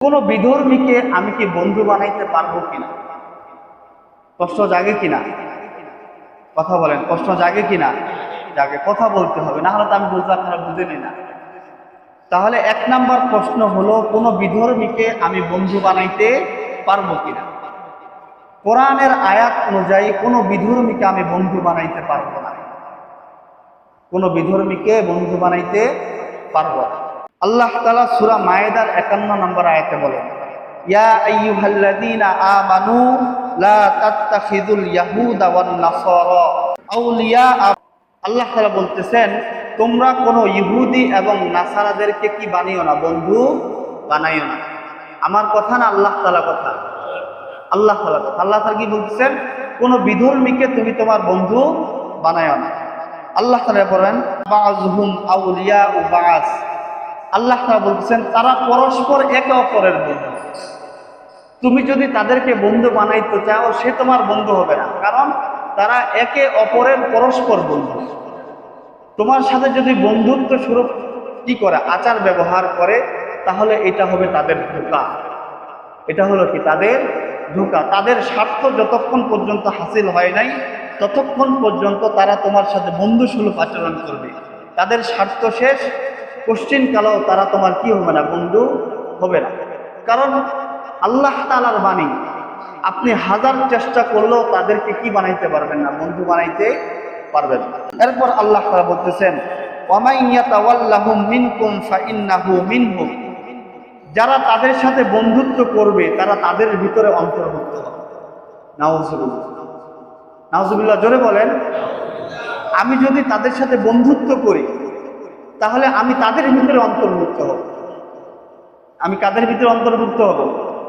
কোনো বিধর্মীকে আমি কি বন্ধু বানাইতে পারব কিনা? কষ্ট জাগে কিনা? কথা বলেন, কষ্ট জাগে কিনা? জাগে, কথা বলতে হবে না হলে তো আমি বুঝতে আপনারা বুঝেনি না। তাহলে এক নাম্বার প্রশ্ন হলো, কোনো বিধর্মীকে আমি বন্ধু বানাইতে পারব কিনা? কোরআনের আয়াত অনুযায়ী কোনো বিধর্মীকে আমি বন্ধু বানাইতে পারব না। কোনো বিধর্মীকে বন্ধু বানাইতে পারব না। আল্লাহ তালা সুরা মায়েদার একান্ন নম্বর আয়াতে বলেন, ইয়া আইয়ুহাল্লাযীনা আমানু লা তাত্তাখিযুল ইয়াহুদা ওয়ান নাসারা। আউলিয়া আল্লাহ তাআলা বলতেছেন, তোমরা কোনো ইহুদি এবং নাসারাদেরকে কি বানিও না বন্ধু? বানাইও না। আমার কথা না আল্লাহ তাআলা কথা? আল্লাহ তাআলা কথা। আল্লাহ তাআলা কি বলতেছেন, কোনো বিধর্মীকে তুমি তোমার বন্ধু বানাইও না। আল্লাহ তাআলা বলেন বাযহুম আউলিয়া বাস আল্লাহ তাআলা বলতেছেন তারা পরস্পর একে অপরের বন্ধু। তুমি যদি তাদেরকে বন্ধু বানাইতে চাও, সে তোমার বন্ধু হবে না। কারণ তারা একে অপরের পরস্পর বন্ধু। তোমার সাথে যদি বন্ধুত্ব স্বরূপ কি করে, আচার ব্যবহার করে, তাহলে এটা হবে তাদের ধোকা। এটা হলো কি? তাদের ধোকা। তাদের স্বার্থ যতক্ষণ পর্যন্ত হাসিল হয় নাই, ততক্ষণ পর্যন্ত তারা তোমার সাথে বন্ধু সুলভ আচরণ করবে। তাদের স্বার্থ শেষ কালেও তারা তোমার কি হবে না, বন্ধু? হবে না। কারণ আল্লাহ তালার বাণী, আপনি হাজার চেষ্টা করলেও তাদেরকে কি বানাইতে পারবেন না, বন্ধু বানাইতে পারবেন এরপর আল্লাহ তালা বলতেছেন যারা তাদের সাথে বন্ধুত্ব করবে, তারা তাদের ভিতরে অন্তর্ভুক্ত হবে। জোরে বলেন। আমি যদি তাদের সাথে বন্ধুত্ব করি তাহলে আমি তাদের ভিতরে অন্তর্ভুক্ত হব। আমি কাদের ভিতরে অন্তর্ভুক্ত হব?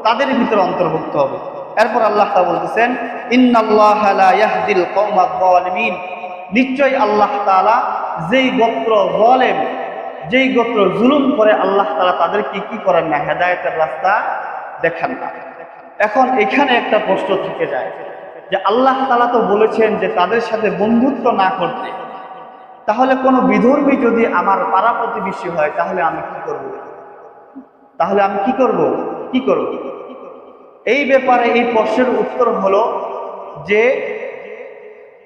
তাদের ভিতরে অন্তর্ভুক্ত হব। এরপর আল্লাহ তা বলতেছেন নিশ্চয় আল্লাহ তাআলা যেই গোত্র জালেম যেই গোত্র জুলুম করে আল্লাহ তালা তাদেরকে কি কি করেন না, হেদায়েতের রাস্তা দেখান না। এখন এখানে একটা প্রশ্ন থেকে যায় যে আল্লাহ তালা তো বলেছেন যে তাদের সাথে বন্ধুত্ব না করতে। তাহলে কোনো বিধর্মী যদি আমার পাড়া প্রতিবেশী হয়, তাহলে আমি কি করব? তাহলে আমি কি করব? কি করব? এই ব্যাপারে এই প্রশ্নের উত্তর হলো যে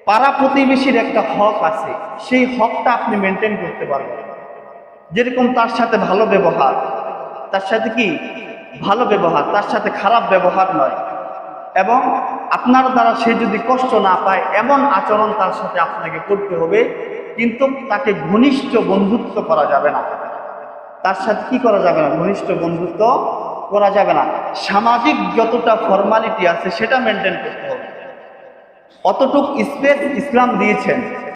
পাড়া প্রতিবেশীর একটা হক আছে, সেই হকটা আপনি মেনটেন করতে পারবেন। যেরকম তার সাথে ভালো ব্যবহার, তার সাথে কি? ভালো ব্যবহার, তার সাথে খারাপ ব্যবহার নয়। এবং আপনার দ্বারা সে যদি কষ্ট না পায়, এমন আচরণ তার সাথে আপনাকে করতে হবে কিন্তু তাকে ঘনিষ্ঠ বন্ধুত্ব করা যাবে না। তার সাথে কি করা যাবে না? ঘনিষ্ঠ বন্ধুত্ব করা যাবে না। সামাজিক যতটা ফর্মালিটি আছে, সেটা মেনটেন করতে হবে। অতটুক স্পেস ইসলাম দিয়েছেন।